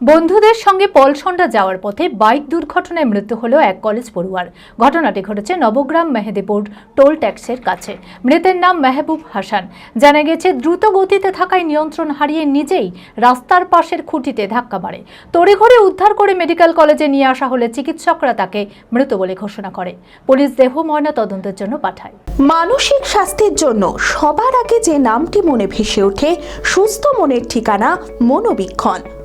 বন্ধুদের সঙ্গে পলসন্ডা যাওয়ার পথে বাইক দুর্ঘটনায় মৃত্যু হল এক কলেজ পড়ুয়ার। ঘটনাটি ঘটেছে নবগ্রাম মেহেদিপুর টোল ট্যাক্সের কাছে। মৃতের নাম মেহবুব হাসান। জানা গেছে, দ্রুত গতিতে থাকায় নিয়ন্ত্রণ হারিয়ে নিজেই রাস্তার পাশের খুঁটিতে ধাক্কা মারে। তড়িঘড়ি উদ্ধার করে মেডিকেল কলেজে নিয়ে আসা হলে চিকিৎসকরা তাকে মৃত বলে ঘোষণা করে। পুলিশ দেহ ময়না তদন্তের জন্য পাঠায়। মানসিক স্বাস্থ্যের জন্য সবার আগে যে নামটি মনে ভেসে ওঠে, সুস্থ মনের ঠিকানা মনোবীক্ষণ।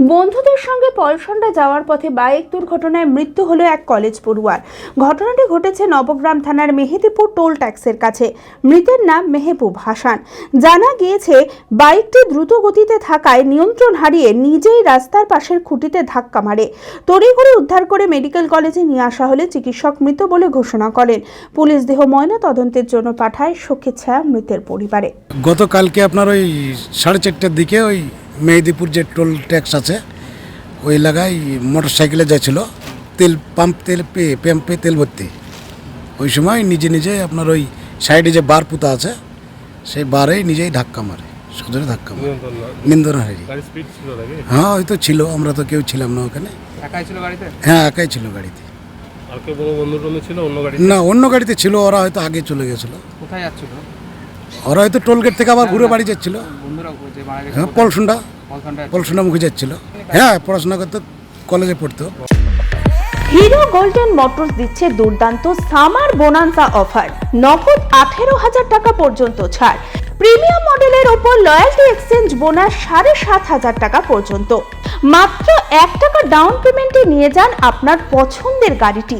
বন্ধুদের সঙ্গে পলসন্ডা যাওয়ার পথে বাইক দুর্ঘটনায় মৃত্যু হলো এক কলেজ পড়ুয়ার। ঘটনাটি ঘটেছে নবগ্রাম থানার মেহেদিপুর টোল ট্যাক্সের কাছে। মৃতের নাম মেহেবুব হাসান। জানা গিয়েছে, বাইকটি দ্রুত গতিতে থাকায় নিয়ন্ত্রণ হারিয়ে নিজেই রাস্তার পাশের খুঁটিতে ধাক্কা মারে। তড়িঘড়ি উদ্ধার করে মেডিকেল কলেজে নিয়ে আসা হলে চিকিৎসক মৃত বলে ঘোষণা করেন। পুলিশ দেহ ময়না তদন্তের জন্য পাঠায়, শোকের ছায়া মৃতের পরিবারে। গতকালকে আপনার ওই সাড়ে চারটার দিকে ওই মেহেদিপুর যে টোল ট্যাক্স আছে ওই এলাকায় মোটর সাইকেলে যাচ্ছিল তেল পাম্প তেল পেয়ে পাম্পে তেল ভর্তি। ওই সময় নিজে নিজে আপনার ওই সাইডে যে বার পুতা আছে সেই বারেই নিজেই ধাক্কা মারে সজোরে ধাক্কা মারে। নিন্দন হারি গাড়ি স্পিড ছিল হ্যাঁ হয়তো ছিল আমরা তো কেউ ছিলাম না ওখানে। একাই ছিল গাড়িতে? হ্যাঁ একাই ছিল গাড়িতে? না অন্য গাড়িতে ছিল ওরা হয়তো আগে চলে গেছিল। কোথায় যাচ্ছিল? ওরা হয়তো টোল গেট থেকে আবার ঘুরে বাড়ি যাচ্ছিল। হ্যাঁ পলসুন্ডা। পলসুন্ডা মুখে যাচ্ছিল। হ্যাঁ পড়াশোনা করতে কলেজে পড়তো। হিরো গোল্ডেন মোটরস দিচ্ছে দুর্দান্ত সামার বোনান্সা অফার। নগদ আঠেরো হাজার টাকা পর্যন্ত ছাড়। প্রিমিয়াম মডেলের ওপর লয়্যালটি এক্সচেঞ্জ বোনাস সাড়ে সাত হাজার টাকা পর্যন্ত। মাত্র এক টাকা ডাউন পেমেন্টে নিয়ে যান আপনার পছন্দের গাড়িটি।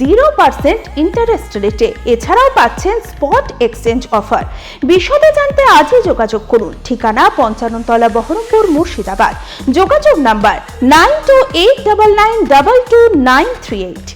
জিরো পার্সেন্ট ইন্টারেস্ট রেটে এছাড়াও পাচ্ছেন স্পট এক্সচেঞ্জ অফার বিশদে জানতে আজই যোগাযোগ করুন। ঠিকানা পঞ্চাননতলা বহরমপুর মুর্শিদাবাদ। যোগাযোগ number nine two eight double nine double two nine three eight